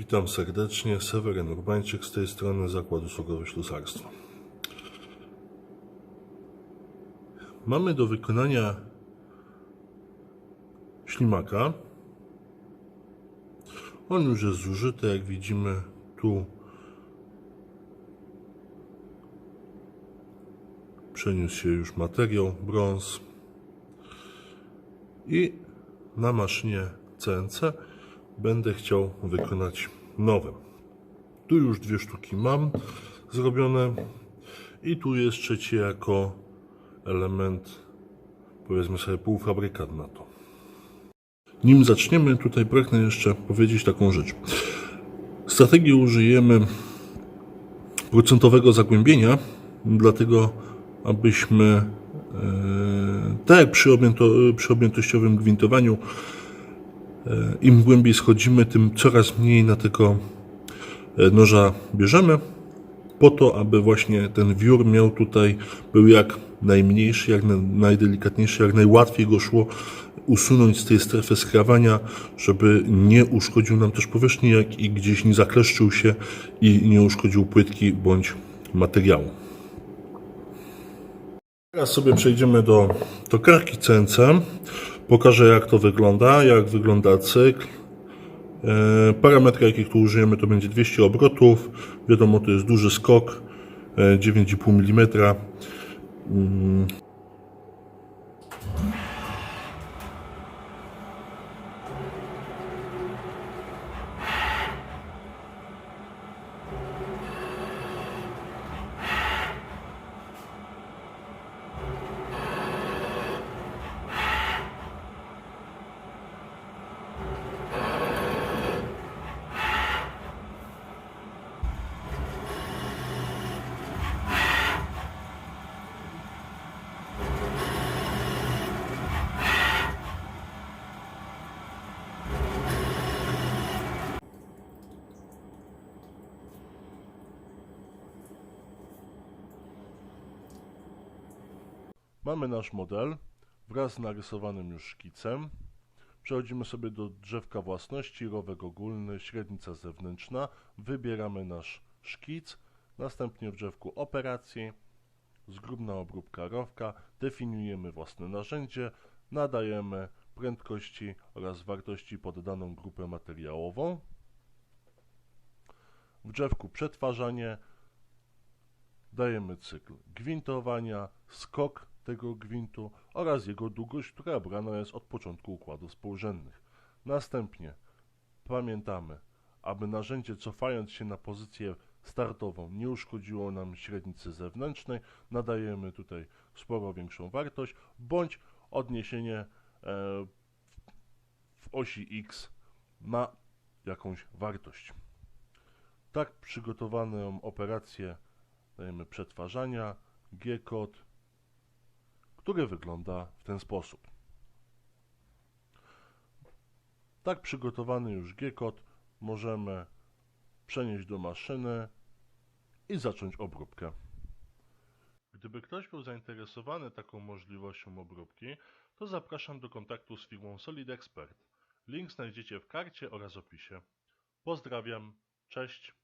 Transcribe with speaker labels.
Speaker 1: Witam serdecznie, Seweryn Urbańczyk z tej strony Zakładu Usługowy Ślusarstwa. Mamy do wykonania ślimaka. On już jest zużyty, jak widzimy tu przeniósł się już materiał, brąz i na maszynie CNC będę chciał wykonać nowe. Tu już dwie sztuki mam zrobione i tu jest trzeci jako element, powiedzmy sobie, półfabrykat na to. Nim zaczniemy, tutaj pragnę jeszcze powiedzieć taką rzecz. Strategii użyjemy procentowego zagłębienia, dlatego abyśmy e, tak przy, objęto, przy objętościowym gwintowaniu im głębiej schodzimy, tym coraz mniej na tego e, noża bierzemy po to, aby właśnie ten wiór miał tutaj, był jak najmniejszy, jak na- najdelikatniejszy, jak najłatwiej go szło usunąć z tej strefy skrawania, żeby nie uszkodził nam też powierzchni, jak i gdzieś nie zakleszczył się i nie uszkodził płytki bądź materiału. Teraz sobie przejdziemy do tokarki CNC. Pokażę jak to wygląda, jak wygląda cykl. E, Parametry jakich tu użyjemy to będzie 200 obrotów. Wiadomo to jest duży skok, e, 9,5 mm. Mamy nasz model wraz z narysowanym już szkicem. Przechodzimy sobie do drzewka własności, rowek ogólny, średnica zewnętrzna. Wybieramy nasz szkic, następnie w drzewku operacji, zgrubna obróbka rowka, definiujemy własne narzędzie, nadajemy prędkości oraz wartości pod daną grupę materiałową. W drzewku przetwarzanie dajemy cykl gwintowania, skok tego gwintu oraz jego długość, która brana jest od początku układów współrzędnych. Następnie pamiętamy, aby narzędzie cofając się na pozycję startową nie uszkodziło nam średnicy zewnętrznej, nadajemy tutaj sporo większą wartość, bądź odniesienie e, w osi X ma jakąś wartość. Tak przygotowaną operację dajemy przetwarzania, G-kod, który wygląda w ten sposób. Tak przygotowany już G-kod możemy przenieść do maszyny i zacząć obróbkę. Gdyby ktoś był zainteresowany taką możliwością obróbki, to zapraszam do kontaktu z firmą Solid Expert. Link znajdziecie w karcie oraz opisie. Pozdrawiam, cześć.